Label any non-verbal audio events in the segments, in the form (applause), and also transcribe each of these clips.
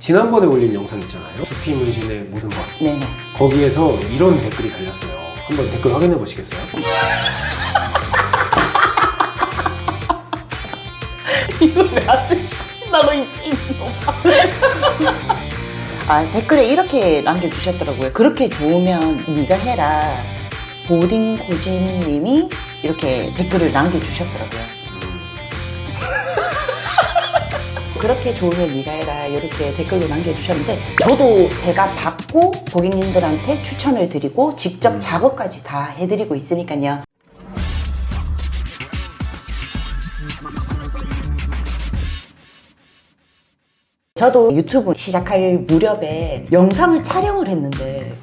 지난번에 올린 영상 있잖아요. 두피 문신의 모든 것. 네네. 거기에서 이런 댓글이 달렸어요. 한번 댓글 확인해 보시겠어요? 이걸 왜안 드신다고 이 미친놈아. (laughs) 아 댓글에 이렇게 남겨주셨더라고요. 그렇게 좋으면 네가 해라. 보딩 고진님이 이렇게 댓글을 남겨주셨더라고요. 그렇게 좋으면 네가 해라 이렇게 댓글로 남겨주셨는데 저도 제가 받고 고객님들한테 추천을 드리고 직접 작업까지 다 해드리고 있으니까요. 저도 유튜브 시작할 무렵에 영상을 촬영을 했는데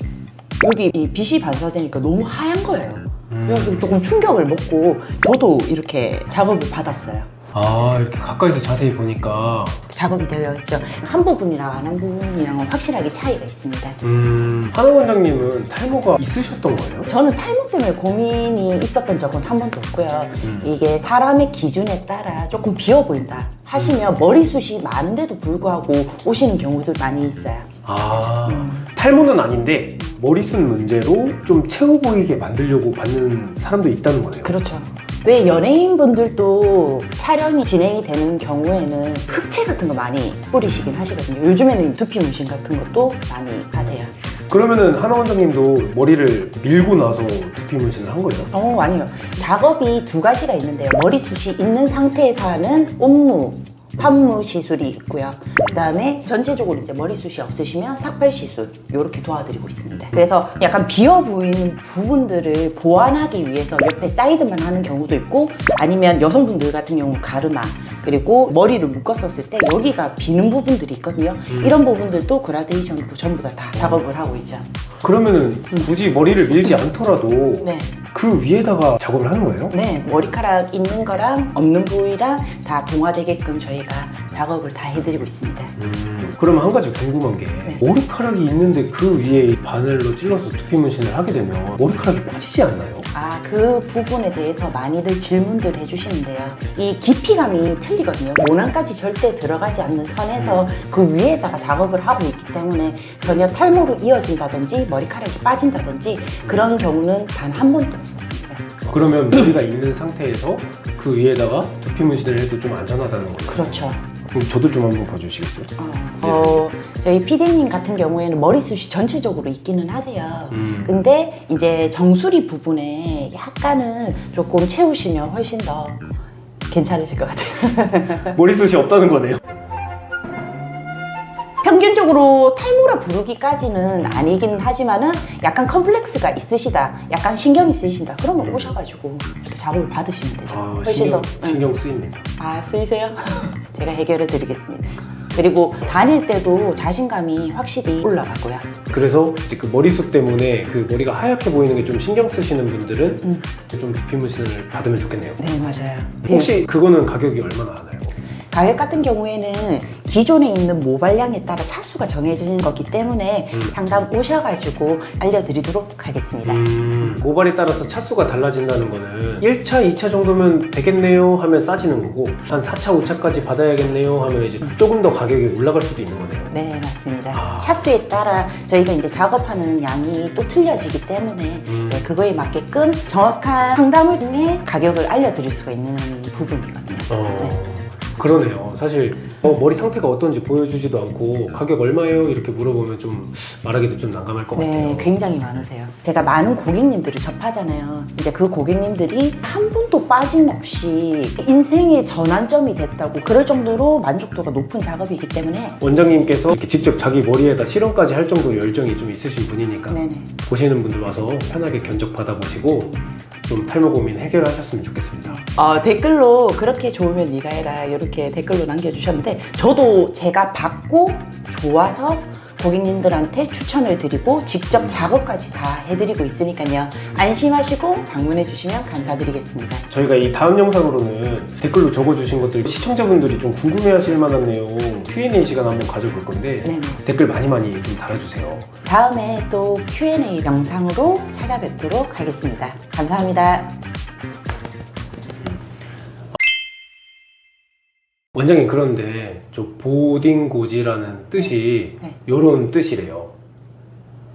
여기 이 빛이 반사되니까 너무 하얀 거예요. 그래서 조금 충격을 먹고 저도 이렇게 작업을 받았어요. 아 이렇게 가까이서 자세히 보니까 작업이 되어 있죠. 한 부분이랑 안 한 부분이랑은 확실하게 차이가 있습니다. 음 하나 원장님은 탈모가 있으셨던 거예요? 저는 탈모 때문에 고민이 있었던 적은 한 번도 없고요. 음. 이게 사람의 기준에 따라 조금 비어 보인다 하시면 머리숱이 많은데도 불구하고 오시는 경우들 많이 있어요. 아 음. 탈모는 아닌데 머리숱 문제로 좀 채워 보이게 만들려고 받는 사람도 있다는 거네요. 그렇죠. 왜 연예인분들도 촬영이 진행이 되는 경우에는 흑채 같은 거 많이 뿌리시긴 하시거든요. 요즘에는 두피 문신 같은 것도 많이 하세요. 그러면은 하나 원장님도 머리를 밀고 나서 두피 문신을 한 거예요? 어, 아니요. 작업이 두 가지가 있는데요. 머리숱이 있는 상태에서 하는 온무, 판무 시술이 있고요. 그 다음에 전체적으로 이제 머리숱이 없으시면 삭발 시술, 이렇게 도와드리고 있습니다. 그래서 약간 비어 보이는 부분들을 보완하기 위해서 옆에 사이드만 하는 경우도 있고 아니면 여성분들 같은 경우 가르마, 그리고 머리를 묶었었을 때 여기가 비는 부분들이 있거든요. 이런 부분들도 그라데이션으로 전부 다, 다 작업을 하고 있죠. 그러면은 굳이 머리를 밀지 않더라도 네. 그 위에다가 작업을 하는 거예요? 네, 머리카락 있는 거랑 없는 부위랑 다 동화되게끔 저희가 작업을 다 해드리고 있습니다. 음, 그러면 한 가지 궁금한 게 네. 머리카락이 있는데 그 위에 바늘로 찔러서 두피 문신을 하게 되면 머리카락이 빠지지 않나요? 아, 그 부분에 대해서 많이들 질문들 해주시는데요. 이 깊이감이 틀리거든요. 모낭까지 절대 들어가지 않는 선에서 그 위에다가 작업을 하고 있기 때문에 전혀 탈모로 이어진다든지 머리카락이 빠진다든지 그런 경우는 단 한 번도 없었습니다. 그러면 머리가 있는 상태에서 그 위에다가 두피 문신을 해도 좀 안전하다는 거예요? 그렇죠. 그럼 저도 좀 한번 봐주시겠어요? 어, 어, 저희 피디님 같은 경우에는 머리숱이 전체적으로 있기는 하세요. 음. 근데 이제 정수리 부분에 약간은 조금 채우시면 훨씬 더 괜찮으실 것 같아요. (laughs) 머리숱이 없다는 거네요. 평균적으로 탈모라 부르기까지는 아니기는 하지만은 약간 컴플렉스가 있으시다, 약간 신경이 쓰이신다. 그러면 오셔가지고 이렇게 작업을 받으시면 되죠. 아, 훨씬 신경, 더. 응. 신경 쓰입니다. 아, 쓰이세요? (laughs) 제가 해결해 드리겠습니다. 그리고 다닐 때도 자신감이 확실히 올라가고요. 그래서 이제 그 머리숱 때문에 그 머리가 하얗게 보이는 게 좀 신경 쓰시는 분들은 음. 좀 문신을 받으면 좋겠네요. 네, 맞아요. 혹시 그거는 가격이 얼마나 하나요? 가격 같은 경우에는 기존에 있는 모발량에 따라 차수가 정해지는 거기 때문에 음. 상담 오셔가지고 알려드리도록 하겠습니다. 음, 모발에 따라서 차수가 달라진다는 거는 1차, 2차 정도면 되겠네요 하면 싸지는 거고 한 4차, 5차까지 받아야겠네요 하면 이제 조금 더 가격이 올라갈 수도 있는 거네요. 네, 맞습니다. 아. 차수에 따라 저희가 이제 작업하는 양이 또 틀려지기 때문에 음. 네, 그거에 맞게끔 정확한 상담을 통해 가격을 알려드릴 수가 있는 부분이거든요. 어, 네. 그러네요. 사실 어, 머리 상태가 어떤지 보여주지도 않고 가격 얼마예요? 이렇게 물어보면 좀 말하기도 좀 난감할 것 네, 같아요. 굉장히 많으세요. 제가 많은 고객님들을 접하잖아요. 이제 그 고객님들이 한 분도 빠짐없이 인생의 전환점이 됐다고 그럴 정도로 만족도가 높은 작업이기 때문에 원장님께서 이렇게 직접 자기 머리에다 실험까지 할 정도로 열정이 좀 있으신 분이니까 네네. 보시는 분들 와서 편하게 견적 받아보시고 좀 탈모 고민 해결하셨으면 좋겠습니다. 어, 댓글로 그렇게 좋으면 네가 해라 이렇게 댓글로 남겨주셨는데 저도 제가 받고 좋아서 고객님들한테 추천을 드리고 직접 작업까지 다 해드리고 있으니까요 안심하시고 방문해 주시면 감사드리겠습니다. 저희가 이 다음 영상으로는 댓글로 적어주신 것들 시청자분들이 좀 궁금해하실 만한 내용 Q&A 시간 한번 가져볼 건데 네네. 댓글 많이 많이 좀 달아주세요. 다음에 또 Q&A 영상으로 찾아뵙도록 하겠습니다. 감사합니다. 원장님 그런데 저 보딩고지라는 뜻이 네. 요런 뜻이래요.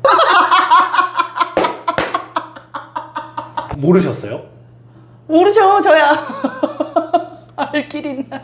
(laughs) 모르셨어요? 모르죠, 저야. (laughs) 알길 있나?